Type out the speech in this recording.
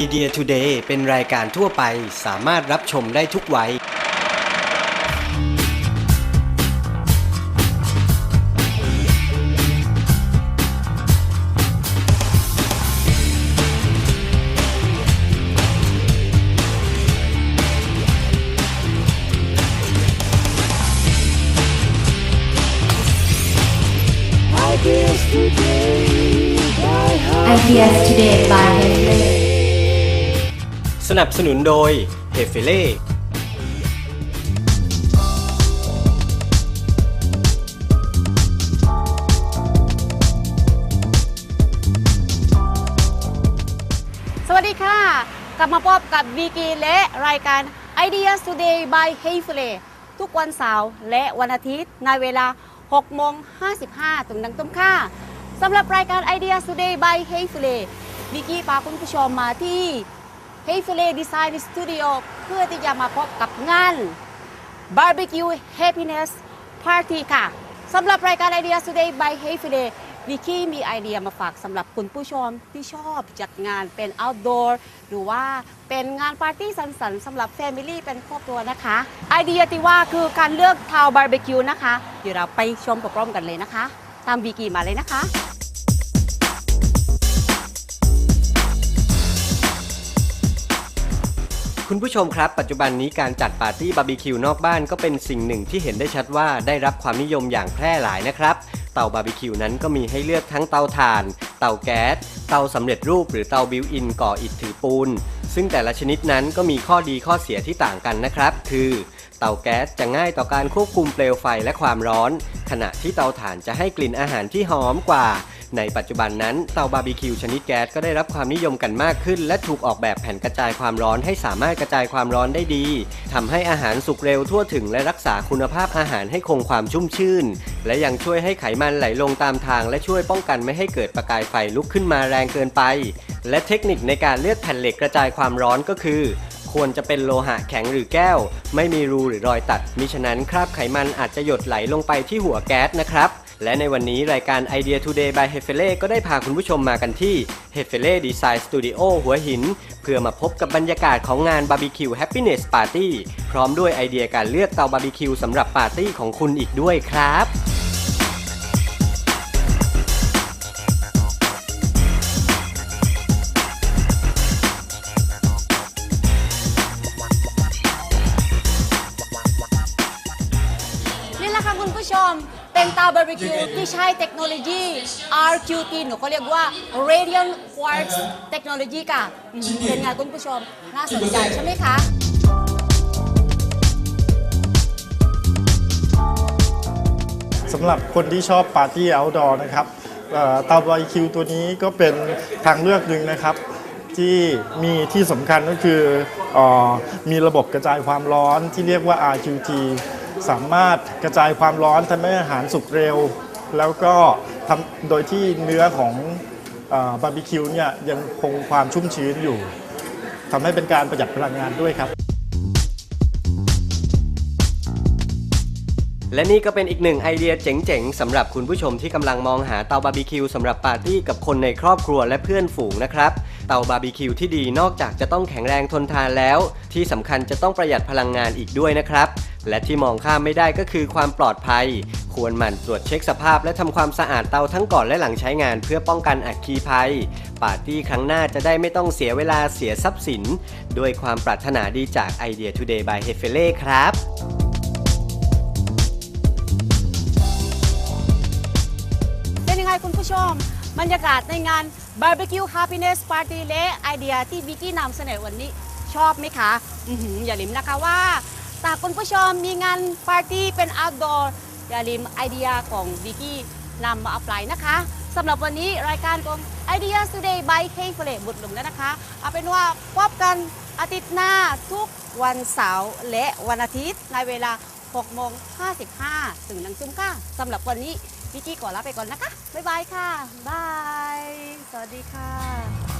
Idea Today เป็นรายการทั่วไปสามารถรับชมได้ทุกวัย Ideas Today by Henry สนับสนุนโดยเฮฟเฟเล่สวัสดีค่ะ กลับมาพบกับวีกีและรายการ Ideas Today by h e y f l e ทุกวันเสาร์และวันอาทิตย์ในเวลา6โมง55ถึงนังต้มค่าสำหรับรายการ Ideas Today by h e y f l e วีกีพาคุณผู้ชมมาที่ h e y f l e Design Studio เพื่อที่จะมาพบกับงาน Barbecue Happiness Party ค่ะสำหรับรายการ Idea Today by Hey f i d a y วิกกี้มีไอเดียมาฝากสำหรับคุณผู้ชมที่ชอบจัดงานเป็น outdoor หรือว่าเป็นงานปาร์ตี้สังสรรค์สำหรับ Family เป็นครอบครัวนะคะ ไอเดียที่ว่าคือการเลือกทาวบาร์บีคิวนะคะ เดี๋ยวเราไปชมพร้อมกันเลยนะคะ ตามวิกกี้มาเลยนะคะ คุณผู้ชมครับ ปัจจุบันนี้การจัดปาร์ตี้บาร์บีคิวนอกบ้านก็เป็นสิ่งหนึ่งที่เห็นได้ชัดว่าได้รับความนิยมอย่างแพร่หลายนะครับ เตาบาร์บีคิวนั้นก็มีให้เลือกทั้งเตาถ่าน เตาแก๊ส เตาสำเร็จรูปหรือเตาบิวอินก่ออิฐถือปูน ซึ่งแต่ละชนิดนั้นก็มีข้อดีข้อเสียที่ต่างกันนะครับ คือ เตาแก๊สจะง่ายต่อการควบคุมเปลวไฟและความร้อน ขณะที่เตาถ่านจะให้กลิ่นอาหารที่หอมกว่า ในปัจจุบันนั้นเตาบาร์บีคิวชนิดแก๊สก็ได้รับความนิยมกันมากขึ้น และถูกออกแบบแผ่นกระจายความร้อนให้สามารถกระจายความร้อนได้ดีทำให้อาหารสุกเร็วทั่วถึงและรักษาคุณภาพอาหารให้คงความชุ่มชื่น และยังช่วยให้ไขมันไหลลงตามทาง และช่วยป้องกันไม่ให้เกิดประกายไฟลุกขึ้นมาแรงเกินไป และเทคนิคในการเลือกแผ่นเหล็กกระจายความร้อนก็คือควรจะเป็นโลหะแข็งหรือแก้ว ไม่มีรูหรือรอยตัดมิฉะนั้นคราบไขมันอาจจะหยดไหลลงไปที่หัวแก๊สนะครับและในวันนี้รายการ Idea Today by h e f e l e ก็ได้พาคุณผู้ชมมากันที่ h e f e l e Design Studio หัวหิน เพื่อมาพบกับบรรยากาศของงาน Barbecue Happiness Party พร้อมด้วยไอเดียการเลือกเตาบาร์บีคิวสำหรับปาร์ตี้ของคุณอีกด้วยครับ เป็นเตาบาร์บีคิวที่ใช้เทคโนโลยี RQT หนูเขาเรียกว่า Radiant Quartz Technology ค่ะอืมเป็นไงคุณผู้ชม น่าสนใจใช่ไหมคะ สำหรับคนที่ชอบปาร์ตี้ o อ t d o o r นะครับเอ่อเตาบาร์บีคิวตัวนี้ก็เป็นทางเลือกหนึ่งนะครับ ที่มีที่สำคัญก็คือเออมีระบบกระจายความร้อนที่เรียกว่า RQT สามารถกระจายความร้อนทำให้อาหารสุกเร็ว แล้วก็ทำโดยที่เนื้อของบาร์บีคิวเนี่ยยังคงความชุ่มชื้นอยู่ทำให้เป็นการประหยัดพลังงานด้วยครับ และนี่ก็เป็นอีกหนึ่งไอเดียเจ๋งๆสำหรับคุณผู้ชมที่กำลังมองหาเตาบาร์บีคิวสำหรับปาร์ตี้กับคนในครอบครัวและเพื่อนฝูงนะครับ เตาบาร์บีคิวที่ดีนอกจากจะต้องแข็งแรงทนทานแล้ว ที่สำคัญจะต้องประหยัดพลังงานอีกด้วยนะครับ และที่มองข้ามไม่ได้ก็คือความปลอดภัย ควรหมั่นตรวจเช็คสภาพ และทำความสะอาดเตาทั้งก่อนและหลังใช้งานเพื่อป้องกันอัคคีภัย ปาร์ตี้ครั้งหน้าจะได้ไม่ต้องเสียเวลาเสียทรัพย์สิน ด้วยความปรารถนาดีจาก Idea Today by h e f e l e ครับเป็นยังไงคุณผู้ชม บรรยากาศในงาน Barbecue Happiness Party และไอเดียที่วิกกี้นำเสนอวันนี้ชอบไหมคะออย่าลืมนะคะว่า ถ้าคุณผู้ชมมีงานปาร์ตี้เป็น outdoor อย่าลืมไอเดียของวิกกี้นำมาอัพไลน์นะคะสำหรับวันนี้รายการของ Ideas Today by K f l e บุตรลงแล้วนะคะ เอาเป็นว่าพบกันอาทิตย์หน้าทุกวันเสาร์และวันอาทิตย์ในเวลา6โมง55 ถึงหนึ่งทุ่มค่ะสำหรับวันนี้วิกกี้ขอลาไปก่อนนะคะ บ๊ายบายค่ะ บาย สวัสดีค่ะ